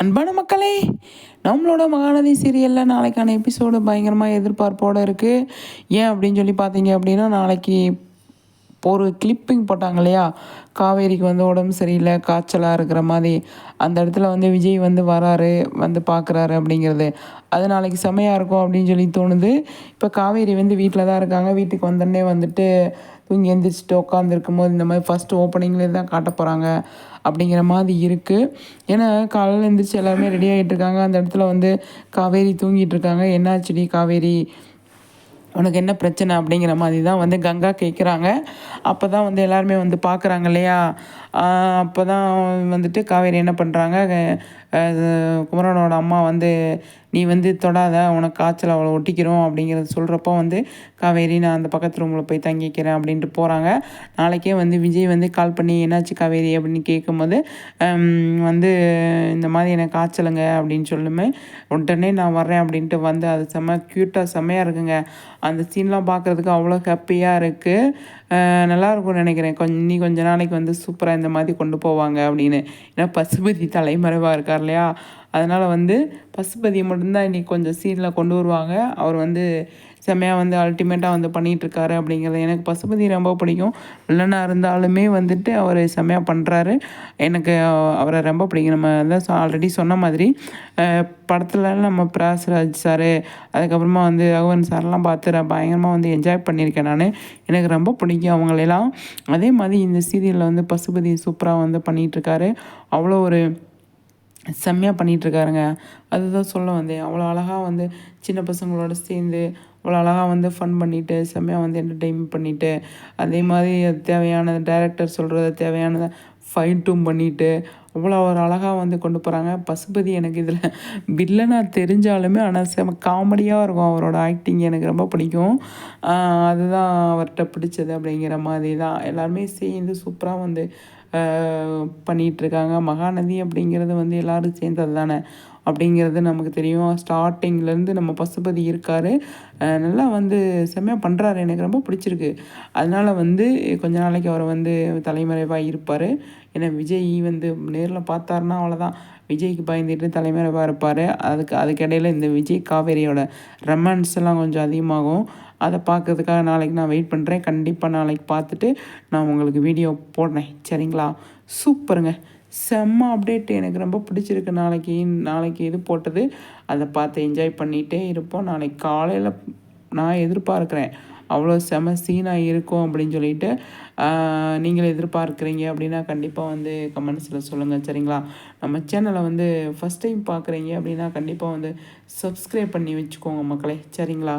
அன்பான மக்களே நம்மளோட மகாநதி சீரியலில் நாளைக்கான எபிசோடு பயங்கரமாக எதிர்பார்ப்போடு இருக்குது ஏன் அப்படின்னு சொல்லி பார்த்தீங்க அப்படின்னா நாளைக்கு ஒரு கிளிப்பிங் போட்டாங்க இல்லையா? காவேரிக்கு வந்து உடம்பு சரியில்லை காய்ச்சலாக இருக்கிற மாதிரி. அந்த இடத்துல வந்து விஜய் வந்து வராரு வந்து பார்க்குறாரு அப்படிங்கிறது. அது நாளைக்கு செமையாக இருக்கும் அப்படின்னு சொல்லி தோணுது. இப்போ காவேரி வந்து வீட்டில் தான் இருக்காங்க. வீட்டுக்கு வந்தோடனே வந்துட்டு இவங்க எந்திரிச்சிட்டு உட்காந்துருக்கும் போது இந்த மாதிரி ஃபஸ்ட்டு ஓப்பனிங்லேயே தான் காட்ட போகிறாங்க அப்படிங்கிற மாதிரி இருக்குது ஏன்னா காலையில் எழுந்திரிச்சு எல்லாருமே ரெடி ஆகிட்டு இருக்காங்க. அந்த இடத்துல வந்து காவேரி தூங்கிட்டு இருக்காங்க. என்னாச்சுடி காவேரி? உனக்கு என்ன பிரச்சனை? அப்படிங்கிற மாதிரி தான் வந்து கங்கா கேட்குறாங்க அப்போ தான் வந்து எல்லாருமே வந்து பார்க்குறாங்க இல்லையா? அப்போ தான் வந்துட்டு காவேரி என்ன பண்ணுறாங்க குமரனோட அம்மா வந்து நீ வந்து தொடாத உனக்கு காய்ச்சல் அவ்வளோ ஒட்டிக்கிறோம் அப்படிங்கிறத சொல்கிறப்போ வந்து காவேரி நான் அந்த பக்கத்து ரூமில் போய் தங்கிக்கிறேன் அப்படின்ட்டு போகிறாங்க நாளைக்கே வந்து விஜய் வந்து கால் பண்ணி என்னாச்சு காவேரி? அப்படின்னு கேட்கும்போது வந்து இந்த மாதிரி எனக்கு காய்ச்சலுங்க அப்படின்னு சொல்லுமே உடனே நான் வர்றேன் அப்படின்ட்டு வந்து அது செம்ம க்யூட்டாக செம்மையாக இருக்குங்க. அந்த சீன்லாம் பார்க்குறதுக்கு அவ்வளோ ஹாப்பியாக இருக்குது நல்லாயிருக்கும்னு நினைக்கிறேன். கொஞ்சம் இன்னி கொஞ்ச நாளைக்கு வந்து சூப்பராக இந்த மாதிரி கொண்டு போவாங்க அப்படின்னு. ஏன்னா பசுபதி தலைமறைவாக இருக்கார். இல்லையா அதனால் வந்து பசுபதியை மட்டும்தான் இன்றைக்கி கொஞ்சம் சீனில் கொண்டு வருவாங்க. அவர் வந்து செம்மையாக வந்து அல்டிமேட்டாக வந்து பண்ணிகிட்ருக்காரு அப்படிங்கிறது எனக்கு பசுபதி ரொம்ப பிடிக்கும். வில்லனாக இருந்தாலுமே வந்துட்டு அவர் செம்மையாக பண்ணுறாரு எனக்கு அவரை ரொம்ப பிடிக்கும். நம்ம தான் ஆல்ரெடி சொன்ன மாதிரி படத்தில் நம்ம பிராஸ்ராஜ் சார் அதுக்கப்புறமா வந்து ரகுவன் சார்லாம் பார்த்து பயங்கரமாக வந்து என்ஜாய் பண்ணியிருக்கேன் நான். எனக்கு ரொம்ப பிடிக்கும் அவங்களெல்லாம். அதே மாதிரி இந்த சீரியலில் வந்து பசுபதி சூப்பராக வந்து பண்ணிகிட்ருக்காரு அவ்வளோ ஒரு செம்மையாக பண்ணிகிட்ருக்காருங்க அதுதான் சொல்ல வந்தேன். அவ்வளோ அழகாக வந்து சின்ன பசங்களோட சேர்ந்து அவ்வளோ அழகாக வந்து ஃபன் பண்ணிவிட்டு செம்மையாக வந்து என்டர்டெயின்மெண்ட் பண்ணிவிட்டு அதே மாதிரி தேவையான டேரக்டர் சொல்கிறத தேவையானதை ஃபைட்டும் பண்ணிவிட்டு அவ்வளோ ஒரு அழகாக வந்து கொண்டு போகிறாங்க பசுபதி எனக்கு இதில் வில்லனாக தெரிஞ்சாலுமே ஆனால் செம காமெடியாக இருக்கும். அவரோட ஆக்டிங் எனக்கு ரொம்ப பிடிக்கும். அதுதான் அவர்கிட்ட பிடிச்சது அப்படிங்கிற மாதிரி தான் எல்லாருமே சேர்ந்து சூப்பராக வந்து பண்ணிகிட்ருக்காங்க மகாநதி அப்படிங்கிறது வந்து எல்லோரும் சேர்ந்தது தானே அப்படிங்கிறது நமக்கு தெரியும். ஸ்டார்டிங்லேருந்து நம்ம பசுபதி இருக்கார். நல்லா வந்து செம்மையாக பண்ணுறாரு எனக்கு ரொம்ப பிடிச்சிருக்கு. அதனால் வந்து கொஞ்ச நாளைக்கு அவர் வந்து தலைமறைவாக இருப்பார். ஏன்னா விஜய் வந்து நேரில் பார்த்தாருன்னா அவ்வளோதான் விஜய்க்கு பயந்துட்டு தலைமறைவாக இருப்பார். அதுக்கு அதுக்கிடையில் இந்த விஜய் காவேரியோட ரொமான்ஸ் எல்லாம் கொஞ்சம் அதிகமாகும். அதை பார்க்கறதுக்காக நாளைக்கு நான் வெயிட் பண்ணுறேன் கண்டிப்பாக நாளைக்கு பார்த்துட்டு நான் உங்களுக்கு வீடியோ போடுறேன். சரிங்களா? சூப்பருங்க. செம்ம அப்டேட் எனக்கு ரொம்ப பிடிச்சிருக்கு. நாளைக்கு நாளைக்கு இது போட்டது. அதை பார்த்து என்ஜாய் பண்ணிகிட்டே இருப்போம். நாளைக்கு காலையில் நான் எதிர்பார்க்குறேன். அவ்வளோ செம சீனாக இருக்கும் அப்படின்னு சொல்லிட்டு நீங்கள் எதிர்பார்க்குறீங்க அப்படின்னா கண்டிப்பாக வந்து கமெண்ட்ஸில் சொல்லுங்கள் சரிங்களா? நம்ம சேனலை வந்து ஃபஸ்ட் டைம் பார்க்குறீங்க அப்படின்னா கண்டிப்பாக வந்து சப்ஸ்கிரைப் பண்ணி வச்சுக்கோங்க மக்களே. சரிங்களா?